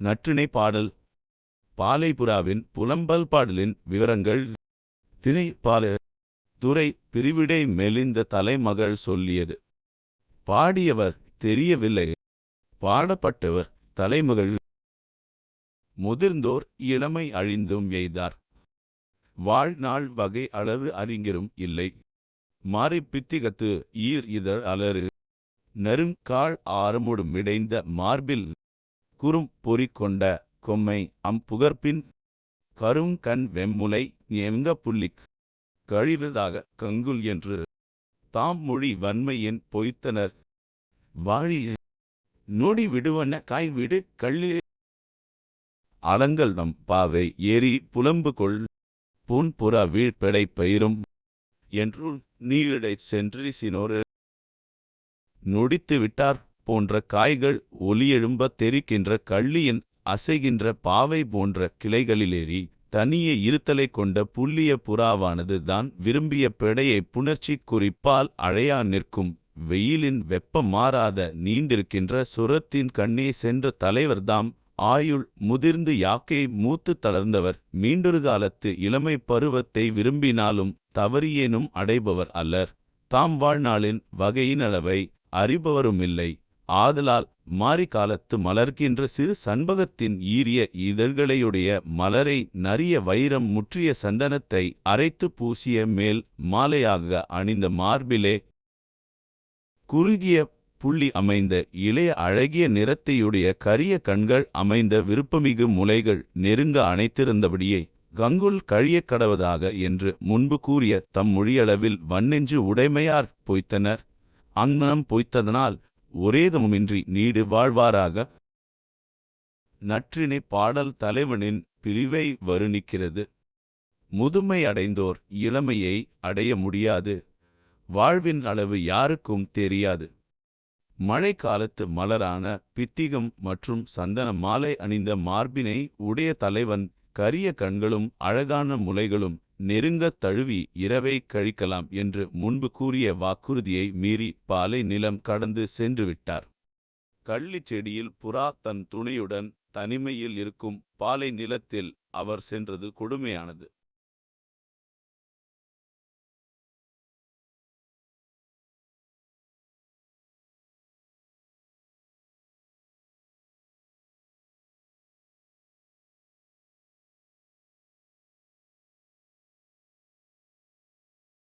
நற்றிணை பாடல். பாலைபுறாவின் புலம்பல் பாடலின் விவரங்கள். திணை பால துறை பிரிவிடை மெலிந்த தலைமகள் சொல்லியது. பாடியவர் தெரியவில்லை. பாடப்பட்டவர் தலைமகள். முதிர்ந்தோர் இளமை அழிந்தும் எய்தார். வாழ்நாள் வகை அளவு அறிஞரும் இல்லை. மாறி பித்திகத்து ஈர் இதழ் அலறு. நெருங்கால் ஆரமுடும் இடைந்த மார்பில் குறும் பொறி கொண்ட கொம்மை அம் புகர்ப்பின் கருங்கண் வெம்முலை எங்க புள்ளிக் கழிவதாக கங்குல் என்று தாம் மொழி வன்மையின் பொய்த்தனர். வாழி நொடி விடுவன காய்விடு கள்ளி அலங்கல் நம் பாவை ஏறி புலம்பு கொள் பூன்புற வீழ்பெடை பயிரும் என்றுள் நீழடை சென்றிசினோரு நொடித்து விட்டார் போன்ற காய்கள் ஒலியெழும்ப தெரிக்கின்ற கள்ளியின் அசைகின்ற பாவை போன்ற கிளைகளிலேறி தனியே இருத்தலை கொண்ட புல்லிய புறாவானது தான் விரும்பிய பெடையை புணர்ச்சி குறிப்பால் அழையா நிற்கும். வெயிலின் வெப்பம் மாறாத நீண்டிருக்கின்ற சுரத்தின் கண்ணே சென்ற தலைவர்தாம் ஆயுள் முதிர்ந்து யாக்கை மூத்து தளர்ந்தவர். மீண்டொரு காலத்து இளமை பருவத்தை விரும்பினாலும் தவறியேனும் அடைபவர் அல்லர். தாம் வாழ்நாளின் வகையினளவை அறிபவருமில்லை. ஆதலால் மாரி காலத்து மலர்கின்ற சிறு சண்பகத்தின் ஈரிய இதழ்களையுடைய மலரை நரிய வைரம் முற்றிய சந்தனத்தை அரைத்து பூசிய மேல் மாலையாக அணிந்த மார்பிலே குறுகிய புள்ளி அமைந்த இளைய அழகிய நிறத்தையுடைய கரிய கண்கள் அமைந்த விருப்பமிகு முலைகள் நெருங்க அணைத்திருந்தபடியே கங்குல் கழியக் கடவதாக என்று முன்பு கூறிய தம் மொழியளவில் வன்னெஞ்சு உடைமையார் பொய்த்தனர். அங்னம் பொய்த்ததனால் ஒரேதமுமின்றி நீடு வாழ்வாராக. நற்றினை பாடல் தலைவனின் பிரிவை வருணிக்கிறது. முதுமை அடைந்தோர் இளமையை அடைய முடியாது. வாழ்வின் அளவு யாருக்கும் தெரியாது. மழைக்காலத்து மலரான பித்திகம் மற்றும் சந்தன மாலை அணிந்த மார்பினை உடைய தலைவன் கரிய கண்களும் அழகான முலைகளும் நெருங்கத் தழுவி இரவை கழிக்கலாம் என்று முன்பு கூறிய வாக்குறுதியை மீறி பாலை நிலம் கடந்து சென்றுவிட்டார். கள்ளி கள்ளிச் செடியில் புறா தன் துணையுடன் தனிமையில் இருக்கும் பாலை நிலத்தில் அவர் சென்றது கொடுமையானது.